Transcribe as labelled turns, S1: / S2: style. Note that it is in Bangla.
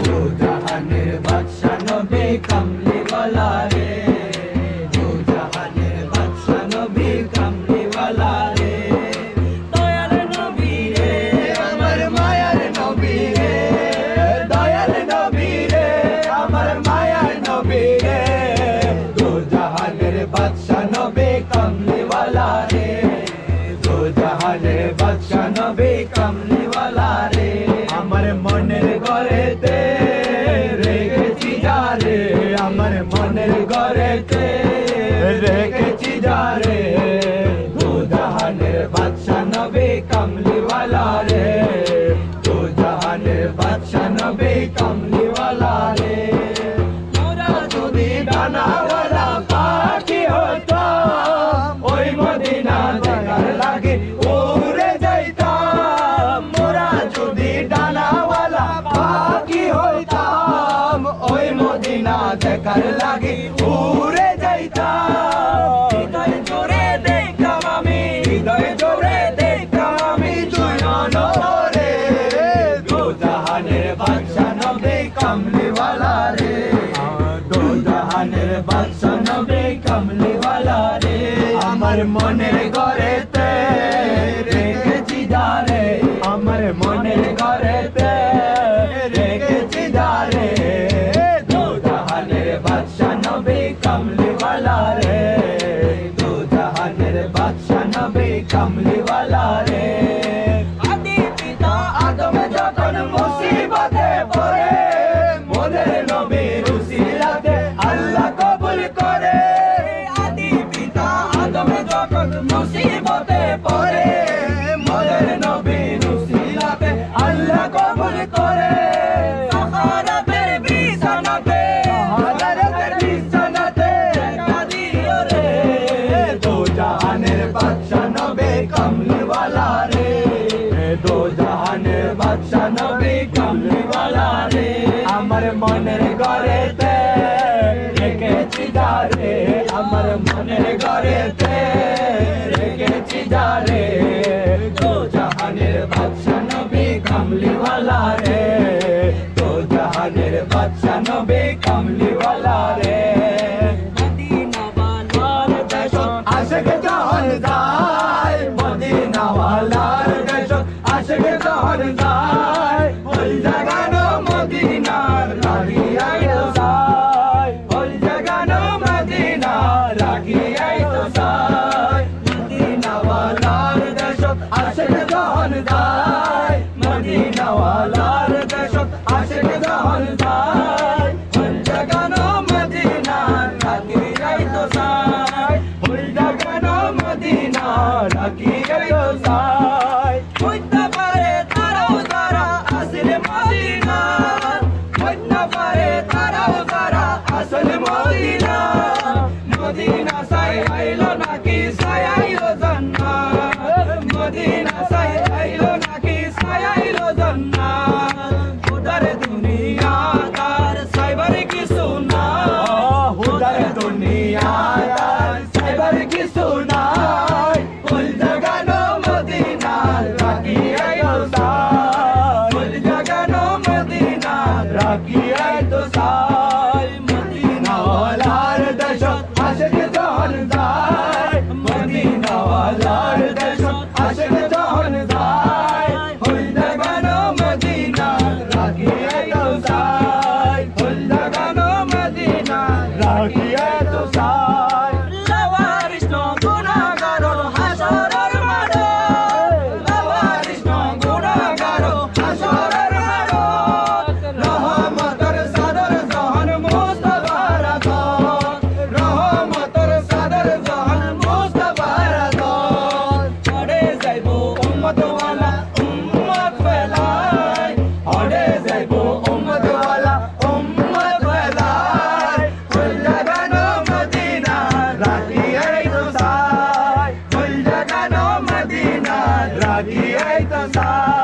S1: দু জাহানের বাদশা নবী কামলিওয়ালা রে দু জাহানের বাদশা নবী কামলিওয়ালা রে দয়াল নবী রে আমার মায়ার নবী রে দয়াল নবী রে আমার মায়ার নবী রে দু জাহানের বাদশা নবী কামলিওয়ালা রে দু জাহানের বাদশা নবী কামলিওয়ালা মনের গড়েতে রেখেছি যারে। দু জাহানের বাদশা নবে কামলিওয়ালা রে দু জাহানের বাদশা নবে কামলিওয়ালা দেখার লাগে? উড়ে যাইতাম। হৃদয় জোরে দেখতাম আমি, হৃদয় জোরে দেখতাম জয়ন রে। দু জাহানের বাদশা নবী কামলিওয়ালা রে। দু জাহানের বাদশা নবী কামলিওয়ালা রে। আমার মনের আদম মুসিবতে পড়ে। মোদের নবীর উসিলাতে আল্লাহ কবুল করে। সাহারাতের বিছানাতে সাহারাতের বিছানাতে কাঁদিও রে। দো জাহানের বাদশা নবে কমলিওয়ালা রে। দো জাহানের বাদশা নবে কমলিওয়ালা রে। আমার মনের সাই আইলো নাকি সাই আইলো জান্নাত মদিনা সাই আইলো নাকি সাই আইলো জান্নাত উদার দুনিয়া তার সাইবার কিছু না উদার দুনিয়া তার সাইবার কিছু না ফুল জাগানো মদিনা রাখি আইলো সাই ফুল জাগানো মদিনা রাখি Aqui the Itanzá.